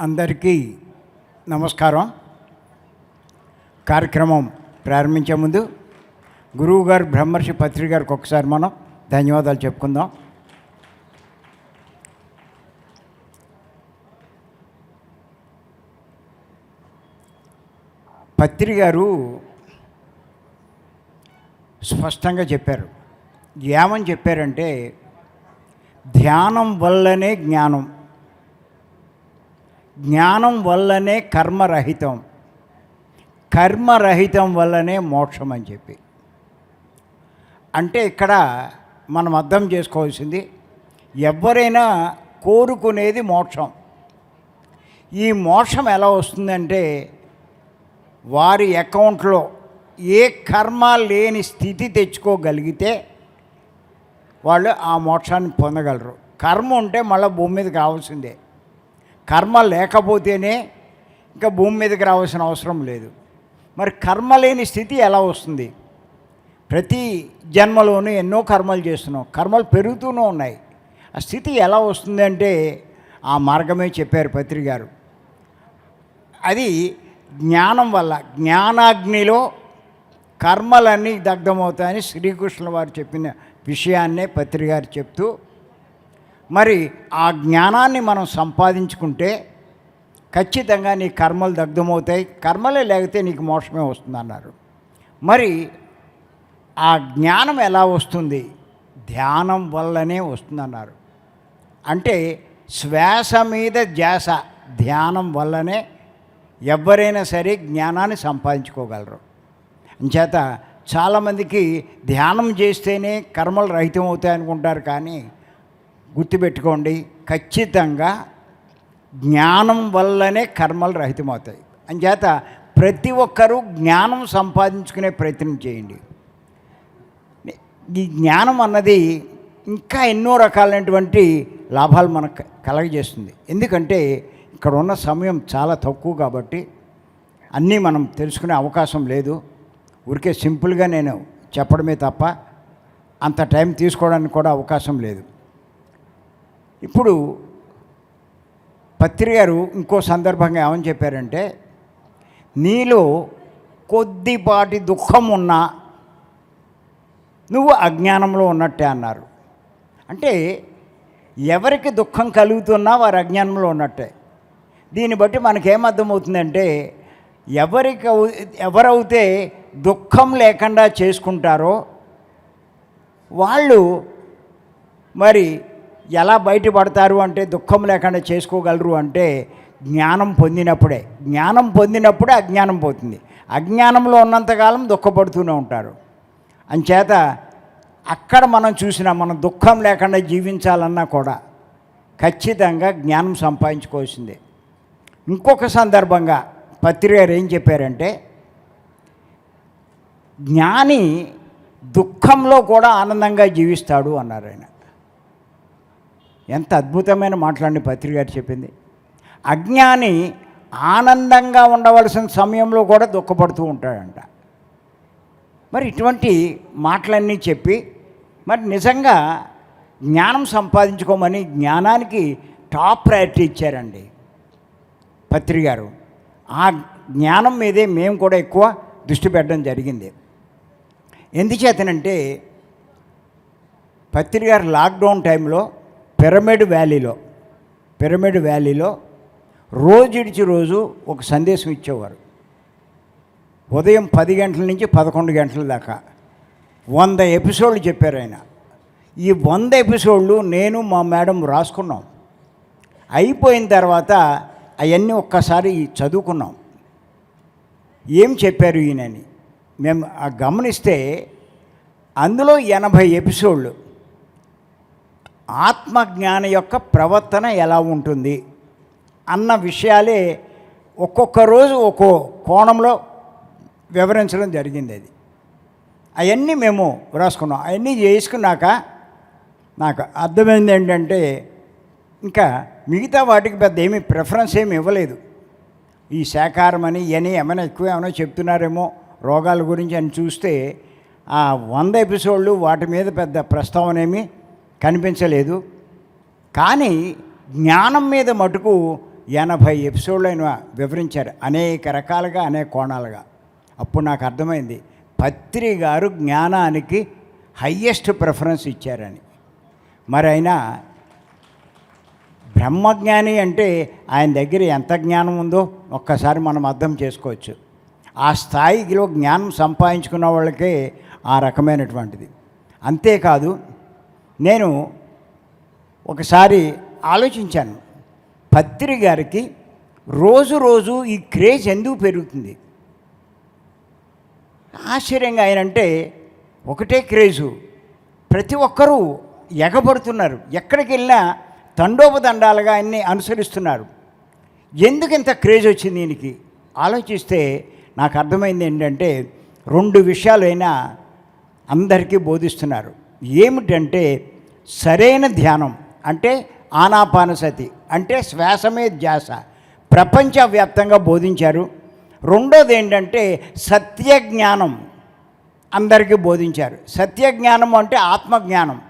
అందరికీ నమస్కారం. కార్యక్రమం ప్రారంభించే ముందు గురువు గారు బ్రహ్మర్షి పత్రిక గారికి ఒకసారి మనం ధన్యవాదాలు చెప్పుకుందాం. పత్రి గారు స్పష్టంగా చెప్పారు. ఏమని చెప్పారంటే ధ్యానం వల్లనే జ్ఞానం జ్ఞానం వల్లనే కర్మరహితం. కర్మరహితం వల్లనే మోక్షం అని చెప్పి. అంటే ఇక్కడ మనం అర్థం చేసుకోవాల్సింది ఎవరైనా కోరుకునేది మోక్షం. ఈ మోక్షం ఎలా వస్తుందంటే వారి అకౌంట్లో ఏ కర్మ లేని స్థితి తెచ్చుకోగలిగితే వాళ్ళు ఆ మోక్షాన్ని పొందగలరు. కర్మ ఉంటే మళ్ళీ భూమి మీదకి రావాల్సిందే కర్మ లేకపోతేనే ఇంకా భూమి మీదకి రావాల్సిన అవసరం లేదు. మరి కర్మ లేని స్థితి ఎలా వస్తుంది? ప్రతి జన్మలోనూ ఎన్నో కర్మలు చేస్తున్నాం. కర్మలు పెరుగుతూనే ఉన్నాయి. ఆ స్థితి ఎలా వస్తుంది అంటే ఆ మార్గమే చెప్పారు పత్రి గారు. అది జ్ఞానం వల్ల జ్ఞానాగ్నిలో కర్మలన్నీ దగ్ధమవుతాయని శ్రీకృష్ణుల వారు చెప్పిన విషయాన్నే పత్రి గారు చెప్తూ మరి ఆ జ్ఞానాన్ని మనం సంపాదించుకుంటే ఖచ్చితంగా నీ కర్మలు దగ్ధమవుతాయి. కర్మలే లేకపోతే నీకు మోక్షమే వస్తుంది అన్నారు మరి ఆ జ్ఞానం ఎలా వస్తుంది? ధ్యానం వల్లనే వస్తుందన్నారు. అంటే శ్వాస మీద ధ్యాస ధ్యానం వల్లనే ఎవరైనా సరే జ్ఞానాన్ని సంపాదించుకోగలరు. అంచేత చాలామందికి ధ్యానం చేస్తేనే కర్మలు రహితం అవుతాయి అనుకుంటారు కానీ గుర్తుపెట్టుకోండి ఖచ్చితంగా జ్ఞానం వల్లనే కర్మలు రహితమవుతాయి. అంచేత ప్రతి ఒక్కరూ జ్ఞానం సంపాదించుకునే ప్రయత్నం చేయండి. ఈ జ్ఞానం అన్నది ఇంకా ఎన్నో రకాలైనటువంటి లాభాలు మనకు కలగజేస్తుంది. ఎందుకంటే ఇక్కడ ఉన్న సమయం చాలా తక్కువ కాబట్టి అన్నీ మనం తెలుసుకునే అవకాశం లేదు. ఊరికే సింపుల్గా నేను చెప్పడమే తప్ప అంత టైం తీసుకోవడానికి కూడా అవకాశం లేదు. ఇప్పుడు పత్రి గారు ఇంకో సందర్భంగా ఏమని చెప్పారంటే నీలో కొద్దిపాటి దుఃఖం ఉన్నా నువ్వు అజ్ఞానంలో ఉన్నట్టే అన్నారు. అంటే ఎవరికి దుఃఖం కలుగుతున్నా వారు అజ్ఞానంలో ఉన్నట్టే. దీన్ని బట్టి మనకేమర్థమవుతుందంటే ఎవరికి ఎవరైతే దుఃఖం లేకుండా చేసుకుంటారో వాళ్ళు మరి ఎలా బయటపడతారు అంటే దుఃఖం లేకుండా చేసుకోగలరు అంటే జ్ఞానం పొందినప్పుడే. జ్ఞానం పొందినప్పుడే అజ్ఞానం పోతుంది. అజ్ఞానంలో ఉన్నంతకాలం దుఃఖపడుతూనే ఉంటారు. అంచేత అక్కడ మనం చూసిన మనం దుఃఖం లేకుండా జీవించాలన్నా కూడా ఖచ్చితంగా జ్ఞానం సంపాదించుకోవాల్సిందే. ఇంకొక సందర్భంగా పత్రికారు ఏం చెప్పారంటే జ్ఞాని దుఃఖంలో కూడా ఆనందంగా జీవిస్తాడు అన్నారు ఆయన. ఎంత అద్భుతమైన మాట్లాడిన పత్రిక గారు చెప్పింది. అజ్ఞాని ఆనందంగా ఉండవలసిన సమయంలో కూడా దుఃఖపడుతూ ఉంటాడంట. మరి ఇటువంటి మాటలన్నీ చెప్పి మరి నిజంగా జ్ఞానం సంపాదించుకోమని జ్ఞానానికి టాప్ ప్రయారిటీ ఇచ్చారండి పత్రి గారు. ఆ జ్ఞానం మీదే మేము కూడా ఎక్కువ దృష్టి పెట్టడం జరిగింది. ఎందుచేతనంటే పత్రి గారు లాక్డౌన్ టైంలో పిరమిడ్ వ్యాలీలో పిరమిడ్ వ్యాలీలో రోజుడిచి రోజు ఒక సందేశం ఇచ్చేవారు. ఉదయం పది గంటల నుంచి పదకొండు గంటల దాకా వంద ఎపిసోడ్లు చెప్పారు ఆయన. ఈ వంద ఎపిసోడ్లు నేను మా మేడం రాసుకున్నాం. అయిపోయిన తర్వాత అవన్నీ ఒక్కసారి చదువుకున్నాం. ఏం చెప్పారు ఈయనని? మేము గమనిస్తే అందులో ఎనభై ఎపిసోడ్లు ఆత్మజ్ఞాన యొక్క ప్రవర్తన ఎలా ఉంటుంది అన్న విషయాలే ఒక్కొక్క రోజు ఒక్కో కోణంలో వివరించడం జరిగింది అది. అవన్నీ మేము వ్రాసుకున్నాం. అవన్నీ చేసుకున్నాక నాకు అర్థమైంది ఏంటంటే ఇంకా మిగతా వాటికి పెద్ద ఏమీ ప్రిఫరెన్స్ ఏమి ఇవ్వలేదు. ఈ శాకారం అని ఇవన్నీ ఏమైనా ఎక్కువ ఏమైనా చెప్తున్నారేమో రోగాల గురించి అని చూస్తే ఆ వంద ఎపిసోడ్లు వాటి మీద పెద్ద ప్రస్తావన ఏమీ కనిపించలేదు. కానీ జ్ఞానం మీద మటుకు ఎనభై ఎపిసోడ్లు ఆయన వివరించారు. అనేక రకాలుగా అనేక కోణాలుగా. అప్పుడు నాకు అర్థమైంది పత్రి గారు జ్ఞానానికి హయ్యెస్ట్ ప్రిఫరెన్స్ ఇచ్చారని. మరి అయినా బ్రహ్మజ్ఞాని అంటే ఆయన దగ్గర ఎంత జ్ఞానం ఉందో ఒక్కసారి మనం అర్థం చేసుకోవచ్చు. ఆ స్థాయిలో జ్ఞానం సంపాదించుకున్న వాళ్ళకే ఆ రకమైనటువంటిది. అంతేకాదు నేను ఒకసారి ఆలోచించాను. పత్రి గారికి రోజు రోజు ఈ క్రేజ్ ఎందుకు పెరుగుతుంది? ఆశ్చర్యంగా ఆయనంటే ఒకటే క్రేజు. ప్రతి ఒక్కరూ ఎగబడుతున్నారు. ఎక్కడికి వెళ్ళినా తండోపదండాలుగా ఆయన్ని అనుసరిస్తున్నారు. ఎందుకు ఇంత క్రేజ్ వచ్చింది దీనికి ఆలోచిస్తే నాకు అర్థమైంది ఏంటంటే రెండు విషయాలైనా అందరికీ బోధిస్తున్నారు. ఏమిటంటే సరైన ధ్యానం అంటే ఆనాపానసతి అంటే శ్వాసమే ధ్యాస. ప్రపంచవ్యాప్తంగా బోధించారు. రెండోది ఏంటంటే సత్య జ్ఞానం అందరికీ బోధించారు. సత్య జ్ఞానం అంటే ఆత్మజ్ఞానం.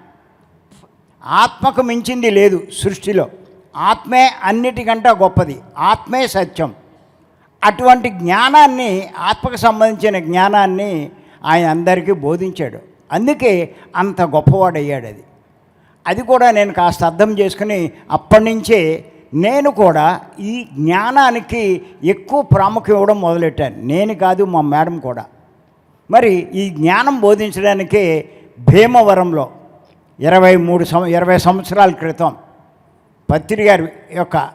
ఆత్మకు మించింది లేదు సృష్టిలో. ఆత్మే అన్నిటికంటే గొప్పది. ఆత్మే సత్యం. అటువంటి జ్ఞానాన్ని ఆత్మకు సంబంధించిన జ్ఞానాన్ని ఆయన అందరికీ బోధించాడు. అందుకే అంత గొప్పవాడయ్యాడు అది. అది కూడా నేను కాస్త అర్థం చేసుకుని అప్పటి నుంచే నేను కూడా ఈ జ్ఞానానికి ఎక్కువ ప్రాముఖ్యం ఇవ్వడం మొదలెట్టాను. నేను కాదు మా మేడం కూడా. మరి ఈ జ్ఞానం బోధించడానికే భీమవరంలో ఇరవై మూడు సం ఇరవై సంవత్సరాల క్రితం పత్రి గారి యొక్క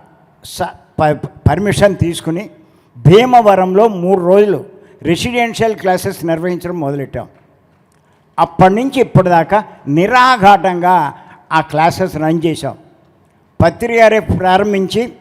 స ప- పర్మిషన్ తీసుకుని భీమవరంలో మూడు రోజులు రెసిడెన్షియల్ క్లాసెస్ నిర్వహించడం మొదలెట్టాం. అప్పటి నుంచి ఇప్పటిదాకా నిరాఘాటంగా ఆ క్లాసెస్ రన్ చేశాం. పత్రికారే ప్రారంభించి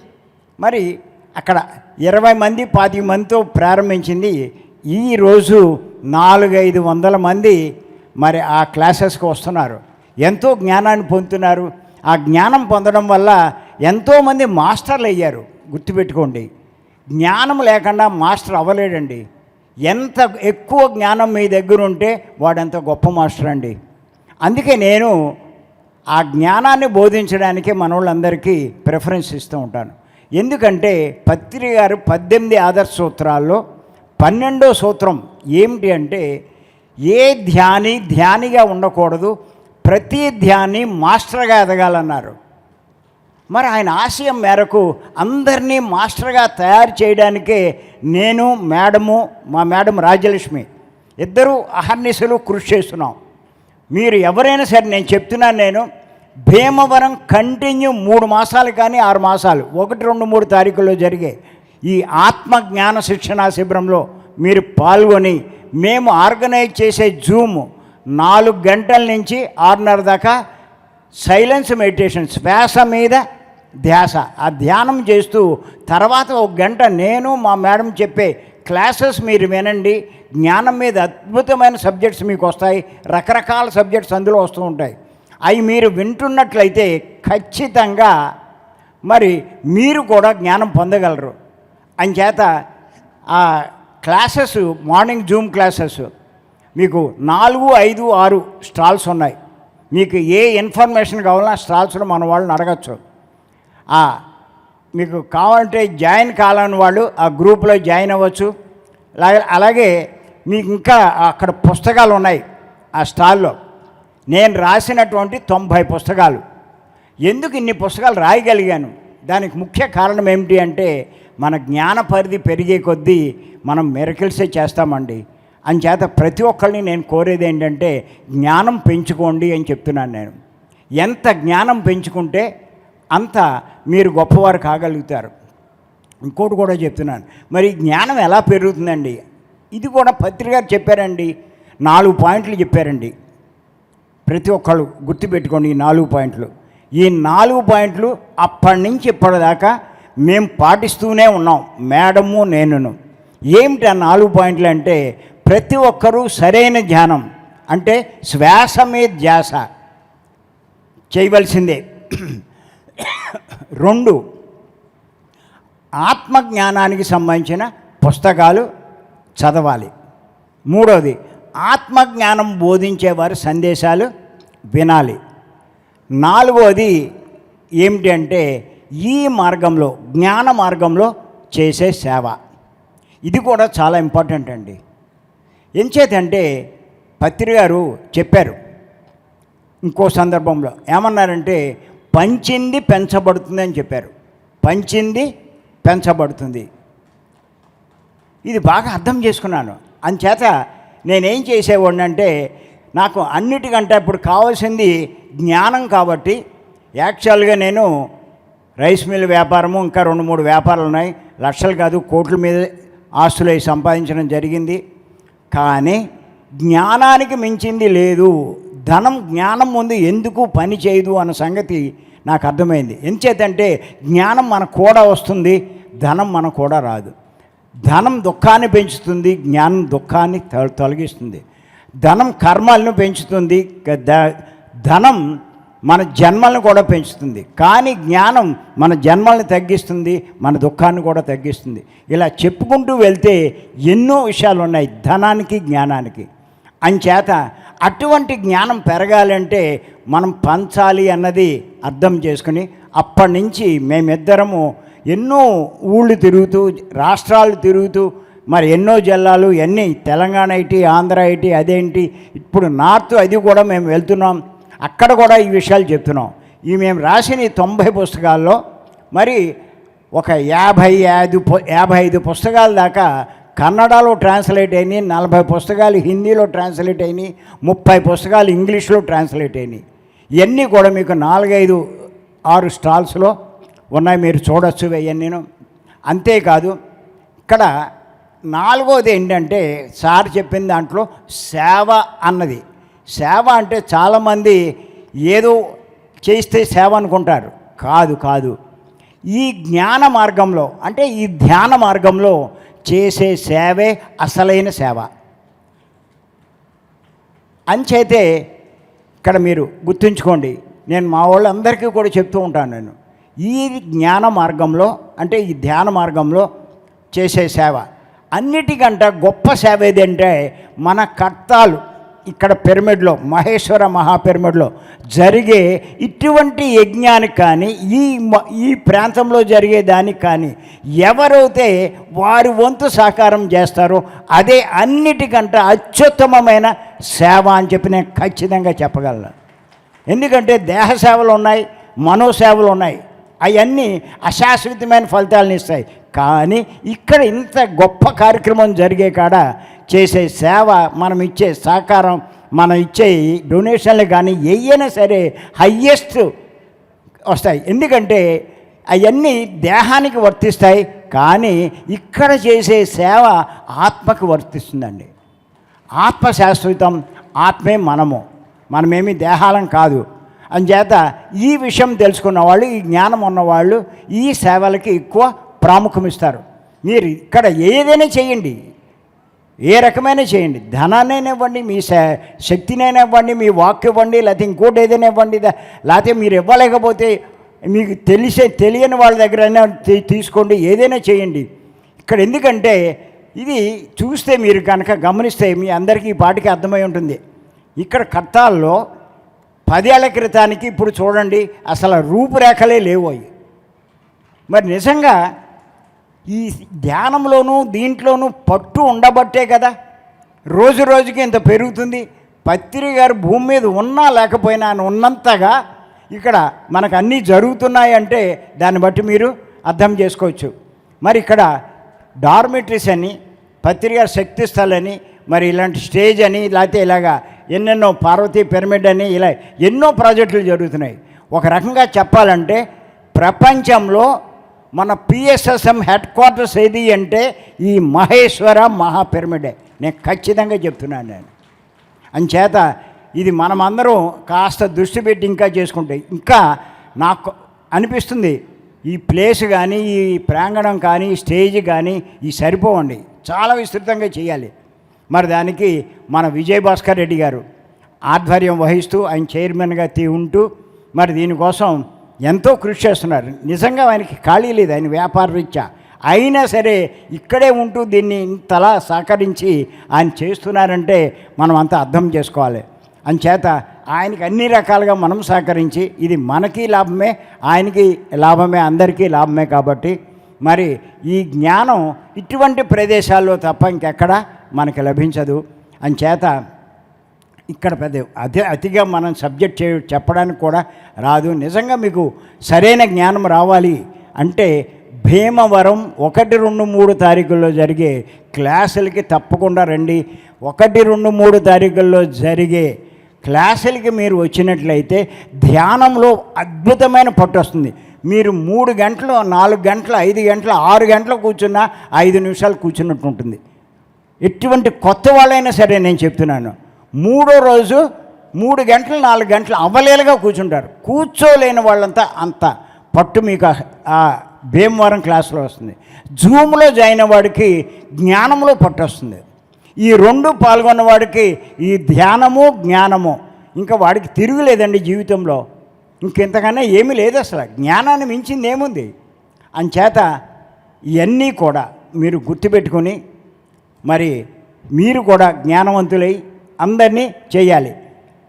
మరి అక్కడ ఇరవై మంది పాతిక మందితో ప్రారంభించింది. ఈరోజు నాలుగైదు వందల మంది మరి ఆ క్లాసెస్కి వస్తున్నారు. ఎంతో జ్ఞానాన్ని పొందుతున్నారు. ఆ జ్ఞానం పొందడం వల్ల ఎంతోమంది మాస్టర్లు అయ్యారు. గుర్తుపెట్టుకోండి. జ్ఞానం లేకుండా మాస్టర్ అవ్వలేడండి. ఎంత ఎక్కువ జ్ఞానం మీ దగ్గర ఉంటే వాడంత గొప్ప మాస్టర్ అండి. అందుకే నేను ఆ జ్ఞానాన్ని బోధించడానికి మనోళ్ళందరికీ ప్రిఫరెన్స్ ఇస్తూ ఉంటాను. ఎందుకంటే పత్రి గారు పద్దెనిమిది ఆదర్శ సూత్రాల్లో పన్నెండో సూత్రం ఏమిటి అంటే ఏ ధ్యాని ధ్యానిగా ఉండకూడదు ప్రతి ధ్యాని మాస్టర్గా ఎదగాలన్నారు. మరి ఆయన ఆశయం మేరకు అందరినీ మాస్టర్గా తయారు చేయడానికే నేను మేడము మా మేడం రాజ్యలక్ష్మి ఇద్దరూ అహర్నిశలు కృషి చేస్తున్నాం. మీరు ఎవరైనా సరే నేను చెప్తున్నాను నేను భీమవరం కంటిన్యూ మూడు మాసాలు కానీ ఆరు మాసాలు ఒకటి రెండు మూడు తారీఖుల్లో జరిగే ఈ ఆత్మ జ్ఞాన శిక్షణా శిబిరంలో మీరు పాల్గొని మేము ఆర్గనైజ్ చేసే జూమ్ నాలుగు గంటల నుంచి ఆరున్నర దాకా సైలెన్స్ మెడిటేషన్ శ్వాస మీద ధ్యాస. ఆ ధ్యానం చేస్తూ తర్వాత ఒక గంట నేను మా మేడం చెప్పే క్లాసెస్ మీరు వినండి. జ్ఞానం మీద అద్భుతమైన సబ్జెక్ట్స్ మీకు వస్తాయి. రకరకాల సబ్జెక్ట్స్ అందులో వస్తూ ఉంటాయి. అవి మీరు వింటున్నట్లయితే ఖచ్చితంగా మరి మీరు కూడా జ్ఞానం పొందగలరు. అంచేత ఆ క్లాసెస్ మార్నింగ్ జూమ్ క్లాసెస్ మీకు నాలుగు ఐదు ఆరు స్టాల్స్ ఉన్నాయి. మీకు ఏ ఇన్ఫర్మేషన్ కావాలన్నా స్టాల్స్లో మన వాళ్ళని అడగచ్చు. మీకు కావాలంటే జాయిన్ కావాలని వాళ్ళు ఆ గ్రూప్లో జాయిన్ అవ్వచ్చు. అలాగే అలాగే మీకు ఇంకా అక్కడ పుస్తకాలు ఉన్నాయి ఆ స్టాల్లో. నేను రాసినటువంటి తొంభై పుస్తకాలు. ఎందుకు ఇన్ని పుస్తకాలు రాయగలిగాను? దానికి ముఖ్య కారణం ఏమిటి అంటే మన జ్ఞాన పరిధి పెరిగే కొద్దీ మనం మెరకిల్సే చేస్తామండి. అంచేత ప్రతి ఒక్కరిని నేను కోరేది ఏంటంటే జ్ఞానం పెంచుకోండి అని చెప్తున్నాను నేను. ఎంత జ్ఞానం పెంచుకుంటే అంత మీరు గొప్పవారు కాగలుగుతారు. ఇంకోటి కూడా చెప్తున్నాను. మరి జ్ఞానం ఎలా పెరుగుతుందండి? ఇది కూడా పత్రికారు చెప్పారండి. నాలుగు పాయింట్లు చెప్పారండి. ప్రతి ఒక్కళ్ళు గుర్తుపెట్టుకోండి ఈ నాలుగు పాయింట్లు. ఈ నాలుగు పాయింట్లు అప్పటి నుంచి ఇప్పటిదాకా మేము పాటిస్తూనే ఉన్నాం. మేడము నేనును. ఏమిటి ఆ నాలుగు పాయింట్లు అంటే ప్రతి ఒక్కరూ సరైన ధ్యానం. అంటే శ్వాస మీద ధ్యాస. చేయవలసిందే. రెండు ఆత్మజ్ఞానానికి సంబంధించిన పుస్తకాలు చదవాలి. మూడవది ఆత్మజ్ఞానం బోధించేవారి సందేశాలు వినాలి. నాలుగవది ఏమిటి అంటే ఈ మార్గంలో జ్ఞాన మార్గంలో చేసే సేవ. ఇది కూడా చాలా ఇంపార్టెంట్ అండి. ఎంచేతంటే పత్రి గారు చెప్పారు. ఇంకో సందర్భంలో ఏమన్నారంటే పంచింది పెంచబడుతుంది అని చెప్పారు. పంచింది పెంచబడుతుంది. ఇది బాగా అర్థం చేసుకున్నాను. అంచేత నేనేం చేసేవాడిని అంటే నాకు అన్నిటికంటే ఇప్పుడు కావాల్సింది జ్ఞానం కాబట్టి యాక్చువల్గా నేను రైస్ మిల్ వ్యాపారము ఇంకా రెండు మూడు వ్యాపారాలు ఉన్నాయి. లక్షలు కాదు కోట్ల మీద ఆస్తులు సంపాదించడం జరిగింది. కానీ జ్ఞానానికి మించింది లేదు. ధనం జ్ఞానం ముందు ఎందుకు పని చేయదు అన్న సంగతి నాకు అర్థమైంది. ఎంచేతంటే జ్ఞానం మన కూడా వస్తుంది ధనం మన కూడా రాదు. ధనం దుఃఖాన్ని పెంచుతుంది జ్ఞానం దుఃఖాన్ని తొలగిస్తుంది. ధనం కర్మలను పెంచుతుంది ధనం మన జన్మలను కూడా పెంచుతుంది. కానీ జ్ఞానం మన జన్మల్ని తగ్గిస్తుంది మన దుఃఖాన్ని కూడా తగ్గిస్తుంది. ఇలా చెప్పుకుంటూ వెళ్తే ఎన్నో విషయాలు ఉన్నాయి ధనానికి జ్ఞానానికి. అంచేత అటువంటి జ్ఞానం పెరగాలంటే మనం పంచాలి అన్నది అర్థం చేసుకుని అప్పటి నుంచి మేమిద్దరము ఎన్నో ఊళ్ళు తిరుగుతూ రాష్ట్రాలు తిరుగుతూ మరి ఎన్నో జిల్లాలు ఎన్ని తెలంగాణ ఐటీ ఆంధ్ర ఐటీ అదేంటి ఇప్పుడు నార్త్ అది కూడా మేము వెళ్తున్నాం. అక్కడ కూడా ఈ విషయాలు చెప్తున్నాం. ఈ మేము రాసిన ఈ తొంభై పుస్తకాల్లో మరి ఒక యాభై ఐదు యాభై ఐదు పుస్తకాల దాకా కన్నడలో ట్రాన్స్లేట్ అయినాయి నలభై పుస్తకాలు హిందీలో ట్రాన్స్లేట్ అయినాయి ముప్పై పుస్తకాలు ఇంగ్లీష్లో ట్రాన్స్లేట్ అయినాయి. ఇవన్నీ కూడా మీకు నాలుగైదు ఆరు స్టాల్స్లో ఉన్నాయి మీరు చూడొచ్చు ఇవన్నీను. అంతేకాదు ఇక్కడ నాలుగోది ఏంటంటే సార్ చెప్పిన దాంట్లో సేవ అన్నది. సేవ అంటే చాలామంది ఏదో చేస్తే సేవ అనుకుంటారు. కాదు కాదు. ఈ జ్ఞాన మార్గంలో అంటే ఈ ధ్యాన మార్గంలో చేసే సేవే అసలైన సేవ. అంచేతే ఇక్కడ మీరు గుర్తుంచుకోండి నేను మా వాళ్ళందరికీ కూడా చెప్తూ ఉంటాను నేను ఈ జ్ఞాన మార్గంలో అంటే ఈ ధ్యాన మార్గంలో చేసే సేవ. అన్నిటికంటే గొప్ప సేవ ఏదంటే మన కర్తాలు. ఇక్కడ పిరమిడ్లో మహేశ్వర మహాపిరమిడ్లో జరిగే ఇటువంటి యజ్ఞానికి కానీ ఈ మ- ఈ ప్రాంతంలో జరిగే దానికి కానీ ఎవరైతే వారి వంతు సహకారం చేస్తారో అదే అన్నిటికంటే అత్యుత్తమమైన సేవ అని చెప్పి నేను ఖచ్చితంగా చెప్పగలను. ఎందుకంటే దేహ సేవలు ఉన్నాయి మనోసేవలు ఉన్నాయి. అవన్నీ అశాశ్వతమైన ఫలితాలను ఇస్తాయి. కానీ ఇక్కడ ఇంత గొప్ప కార్యక్రమం జరిగే కాడ చేసే సేవ మనం ఇచ్చే సహకారం మనం ఇచ్చే డొనేషన్లు కానీ ఏయైనా సరే హయ్యెస్ట్ వస్తాయి. ఎందుకంటే అవన్నీ దేహానికి వర్తిస్తాయి కానీ ఇక్కడ చేసే సేవ ఆత్మకు వర్తిస్తుందండి. ఆత్మ శాశ్వతం ఆత్మే మనము. మనమేమి దేహాలం కాదు. అంచేత ఈ విషయం తెలుసుకున్న వాళ్ళు ఈ జ్ఞానం ఉన్నవాళ్ళు ఈ సేవలకి ఎక్కువ ప్రాముఖ్యం ఇస్తారు మీరు ఇక్కడ ఏదైనా చేయండి. ఏ రకమైన చేయండి. ధనాన్నైనా ఇవ్వండి మీ శ- శక్తినైనా ఇవ్వండి మీ వాక్ ఇవ్వండి లేకపోతే ఇంకోటి ఏదైనా ఇవ్వండి లేకపోతే మీరు ఇవ్వలేకపోతే మీకు తెలిసే తెలియని వాళ్ళ దగ్గర అయినా తీసుకోండి ఏదైనా చేయండి. ఇక్కడ ఎందుకంటే ఇది చూస్తే మీరు కనుక గమనిస్తే మీ అందరికీ ఈ పాటికి అర్థమై ఉంటుంది. ఇక్కడ కర్తాల్లో పదేళ్ళ క్రితానికి ఇప్పుడు చూడండి అసలు రూపురేఖలే లేవు అవి. మరి నిజంగా ఈ ధ్యానంలోనూ దీంట్లోనూ పట్టు ఉండబట్టే కదా. రోజు రోజుకి ఇంత పెరుగుతుంది. పత్రి గారు భూమి మీద ఉన్నా లేకపోయినా ఉన్నంతగా ఇక్కడ మనకు అన్నీ జరుగుతున్నాయి అంటే దాన్ని బట్టి మీరు అర్థం చేసుకోవచ్చు. మరి ఇక్కడ డార్మిటరీస్ అని పత్రిక శక్తి స్థలని మరి ఇలాంటి స్టేజ్ అని లేకపోతే ఇలాగా ఎన్నెన్నో పార్వతీ పిరమిడ్ అని ఇలా ఎన్నో ప్రాజెక్టులు జరుగుతున్నాయి. ఒక రకంగా చెప్పాలంటే ప్రపంచంలో మన పిఎస్ఎస్ఎం హెడ్ క్వార్టర్స్ ఏది అంటే ఈ మహేశ్వర మహాపిరమిడే. నేను ఖచ్చితంగా చెప్తున్నాను నేను. అంచేత ఇది మనమందరం కాస్త దృష్టి పెట్టి ఇంకా చేసుకుంటే ఇంకా నాకు అనిపిస్తుంది ఈ ప్లేస్ కానీ ఈ ప్రాంగణం కానీ ఈ స్టేజ్ కానీ ఈ సరిపోవండి. చాలా విస్తృతంగా చేయాలి. మరి దానికి మన విజయ్ భాస్కర్ రెడ్డి గారు ఆధ్వర్యం వహిస్తూ ఆయన చైర్మన్గా తీ ఉంటూ మరి దీనికోసం ఎంతో కృషి చేస్తున్నారు. నిజంగా ఆయనకి ఖాళీ లేదు ఆయన వ్యాపార రీత్యా. అయినా సరే ఇక్కడే ఉంటూ దీన్ని ఇంతలా సహకరించి ఆయన చేస్తున్నారంటే మనం అంతా అర్థం చేసుకోవాలి. అంచేత ఆయనకి అన్ని రకాలుగా మనం సహకరించి ఇది మనకి లాభమే ఆయనకి లాభమే అందరికీ లాభమే కాబట్టి మరి ఈ జ్ఞానం ఇటువంటి ప్రదేశాల్లో తప్ప ఇంకెక్కడ మనకి లభించదు. అంచేత ఇక్కడ పెద్ద అతి అతిగా మనం సబ్జెక్ట్ చే చెప్పడానికి కూడా రాదు. నిజంగా మీకు సరైన జ్ఞానం రావాలి అంటే భీమవరం ఒకటి రెండు మూడు తారీఖుల్లో జరిగే క్లాసులకి తప్పకుండా రండి. ఒకటి రెండు మూడు తారీఖుల్లో జరిగే క్లాసులకి మీరు వచ్చినట్లయితే ధ్యానంలో అద్భుతమైన పట్టు వస్తుంది. మీరు మూడు గంటలు నాలుగు గంటలు ఐదు గంటలు ఆరు గంటలు కూర్చున్నా ఐదు నిమిషాలు కూర్చున్నట్టు ఉంటుంది. ఎటువంటి కొత్త వాళ్ళైనా సరే నేను చెప్తున్నాను. మూడో రోజు మూడు గంటలు నాలుగు గంటలు అవ్వలేలుగా కూర్చుంటారు. కూర్చోలేని వాళ్ళంతా అంత పట్టు మీకు ఆ- ఆ భీమవరం క్లాసులో వస్తుంది. జూమ్లో జాయిన్ వాడికి జ్ఞానంలో పట్టు వస్తుంది. ఈ రెండు పాల్గొన్న వాడికి ఈ ధ్యానము జ్ఞానము ఇంకా వాడికి తిరుగులేదండి జీవితంలో. ఇంకెంతకన్నా ఏమీ లేదు అసలు. జ్ఞానాన్ని మించింది ఏముంది? అంచేత ఇవన్నీ కూడా మీరు గుర్తుపెట్టుకొని మరి మీరు కూడా జ్ఞానవంతులై అందరినీ చేయాలి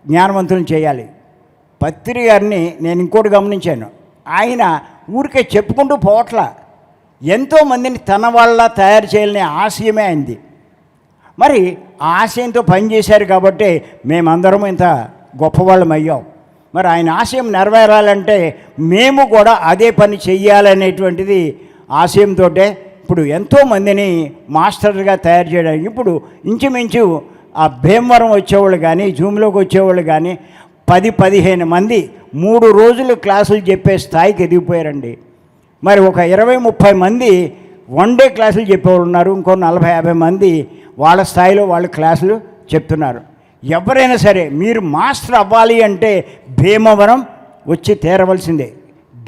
జ్ఞానవంతులను చేయాలి. పత్రి గారిని నేను ఇంకోటి గమనించాను. ఆయన ఊరికే చెప్పుకుంటూ పోవట్లా. ఎంతోమందిని తన వల్ల తయారు చేయాలనే ఆశయమే అయింది మరి ఆశయంతో పనిచేశారు కాబట్టి మేమందరం ఇంత గొప్పవాళ్ళం అయ్యాం. మరి ఆయన ఆశయం నెరవేరాలంటే మేము కూడా అదే పని చెయ్యాలనేటువంటిది ఆశయంతో ఇప్పుడు ఎంతోమందిని మాస్టర్గా తయారు చేయడానికి ఇప్పుడు ఇంచుమించు ఆ భీమవరం వచ్చేవాళ్ళు కానీ జూమ్లోకి వచ్చేవాళ్ళు కానీ పది పదిహేను మంది మూడు రోజులు క్లాసులు చెప్పే స్థాయికి ఎదిగిపోయారండి. మరి ఒక ఇరవై ముప్పై మంది వన్ డే క్లాసులు చెప్పేవాళ్ళు ఉన్నారు. ఇంకో నలభై యాభై మంది వాళ్ళ స్థాయిలో వాళ్ళు క్లాసులు చెప్తున్నారు. ఎవరైనా సరే మీరు మాస్టర్ అవ్వాలి అంటే భీమవరం వచ్చి తీరవలసిందే.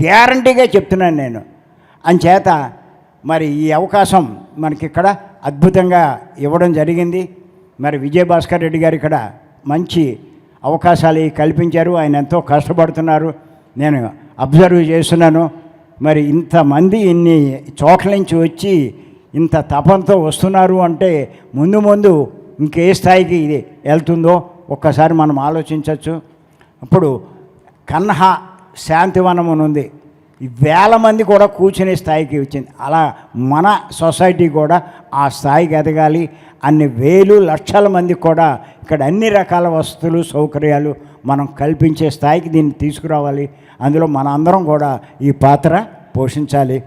గ్యారంటీగా చెప్తున్నాను నేను. అంచేత మరి ఈ అవకాశం మనకిక్కడ అద్భుతంగా ఇవ్వడం జరిగింది. మరి విజయభాస్కర్ రెడ్డి గారు ఇక్కడ మంచి అవకాశాలు కల్పించారు. ఆయన ఎంతో కష్టపడుతున్నారు. నేను అబ్జర్వ్ చేస్తున్నాను. మరి ఇంతమంది ఇన్ని చోట్ల నుంచి వచ్చి ఇంత తపంతో వస్తున్నారు అంటే ముందు ముందు ఇంకే స్థాయికి ఇది వెళ్తుందో ఒక్కసారి మనం ఆలోచించవచ్చు. ఇప్పుడు కన్హా శాంతివనం అని ఉంది వేల మంది కూడా కూర్చునే స్థాయికి వచ్చింది. అలా మన సొసైటీ కూడా ఆ స్థాయికి ఎదగాలి. అన్ని వేలు లక్షల మంది కూడా ఇక్కడ అన్ని రకాల వసతులు సౌకర్యాలు మనం కల్పించే స్థాయికి దీన్ని తీసుకురావాలి. అందులో మన అందరం కూడా ఈ పాత్ర పోషించాలి.